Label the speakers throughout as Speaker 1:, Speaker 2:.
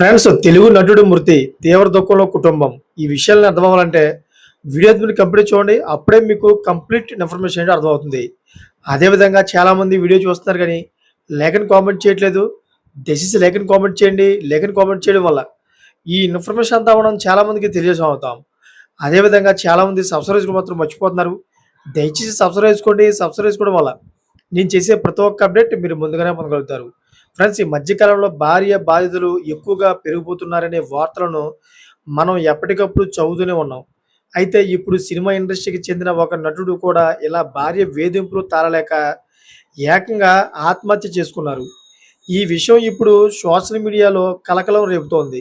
Speaker 1: Friends Telugu నటుడు మృతి తీవ్ర దుఃఖంలో కుటుంబం. ఈ విషయాలను అర్థం అవ్వాలంటే వీడియో మీరు కంప్లీట్ చూడండి అప్పుడే మీకు కంప్లీట్ ఇన్ఫర్మేషన్ అంటే అర్థమవుతుంది. అదేవిధంగా చాలామంది వీడియో చూస్తున్నారు కానీ లేఖను కామెంట్ చేయట్లేదు. దయచేసి లేఖను కామెంట్ చేయండి. లేఖను కామెంట్ చేయడం వల్ల ఈ ఇన్ఫర్మేషన్ అంతా మనం చాలామందికి తెలియజేసం అవుతాం. అదేవిధంగా చాలామంది సబ్స్క్రైబ్ మాత్రం మర్చిపోతున్నారు. దయచేసి సబ్స్క్రైబ్ చేసుకోండి. సబ్స్క్రైబ్ చేసుకోవడం వల్ల నేను చేసే ప్రతి ఒక్క అప్డేట్ మీరు ముందుగానే పొందగలుగుతారు. ఫ్రెండ్స్ ఈ మధ్యకాలంలో భార్య బాధితులు ఎక్కువగా పెరిగిపోతున్నారనే వార్తలను మనం ఎప్పటికప్పుడు చదువుతూనే ఉన్నాం. అయితే ఇప్పుడు సినిమా ఇండస్ట్రీకి చెందిన ఒక నటుడు కూడా ఇలా భార్య వేధింపులు తాళలేక ఏకంగా ఆత్మహత్య చేసుకున్నారు. ఈ విషయం ఇప్పుడు సోషల్ మీడియాలో కలకలం రేపుతోంది.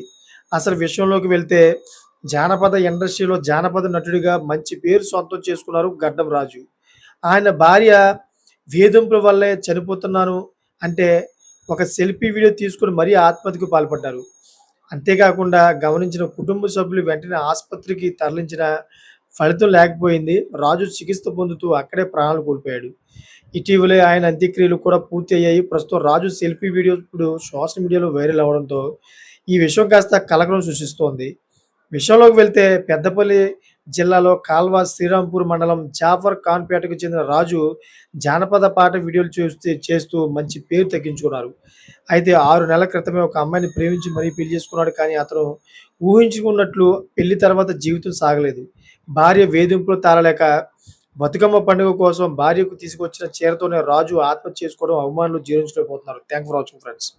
Speaker 1: అసలు విషయంలోకి వెళ్తే జానపద ఇండస్ట్రీలో జానపద నటుడిగా మంచి పేరు సొంతం చేసుకున్నారు గడ్డం రాజు. ఆయన భార్య వేధింపుల వల్లే చనిపోతున్నాను అంటే ఒక సెల్ఫీ వీడియో తీసుకుని మరీ ఆత్మహత్యకు పాల్పడ్డారు. అంతేకాకుండా గమనించిన కుటుంబ సభ్యులు వెంటనే ఆసుపత్రికి తరలించిన ఫలితం లేకపోయింది. రాజు చికిత్స పొందుతూ అక్కడే ప్రాణాలు కోల్పోయాడు. ఇటీవలే ఆయన అంత్యక్రియలు కూడా పూర్తి అయ్యాయి. ప్రస్తుతం రాజు సెల్ఫీ వీడియో ఇప్పుడు సోషల్ మీడియాలో వైరల్ అవడంతో ఈ విషయం కాస్త కలకలం సృష్టిస్తోంది. విషయంలోకి వెళ్తే పెద్దపల్లి జిల్లాలో కాల్వ శ్రీరాంపూర్ మండలం జాఫర్ ఖాన్పేటకు చెందిన రాజు జానపద పాట వీడియోలు చూస్తే చేస్తూ మంచి పేరు తగ్గించుకున్నారు అయితే ఆరు నెలల క్రితమే ఒక అమ్మాయిని ప్రేమించి మరీ పెళ్ళి చేసుకున్నాడు కానీ అతను ఊహించుకున్నట్లు పెళ్ళి తర్వాత జీవితం సాగలేదు. భార్య వేధింపులు తాళలేక బతుకమ్మ పండుగ కోసం భార్యకు తీసుకొచ్చిన చీరతోనే రాజు ఆత్మహత్య చేసుకోవడం అవమానులు జీర్ణించలేకపోతున్నారు థ్యాంక్ ఫర్ వాచింగ్ ఫ్రెండ్స్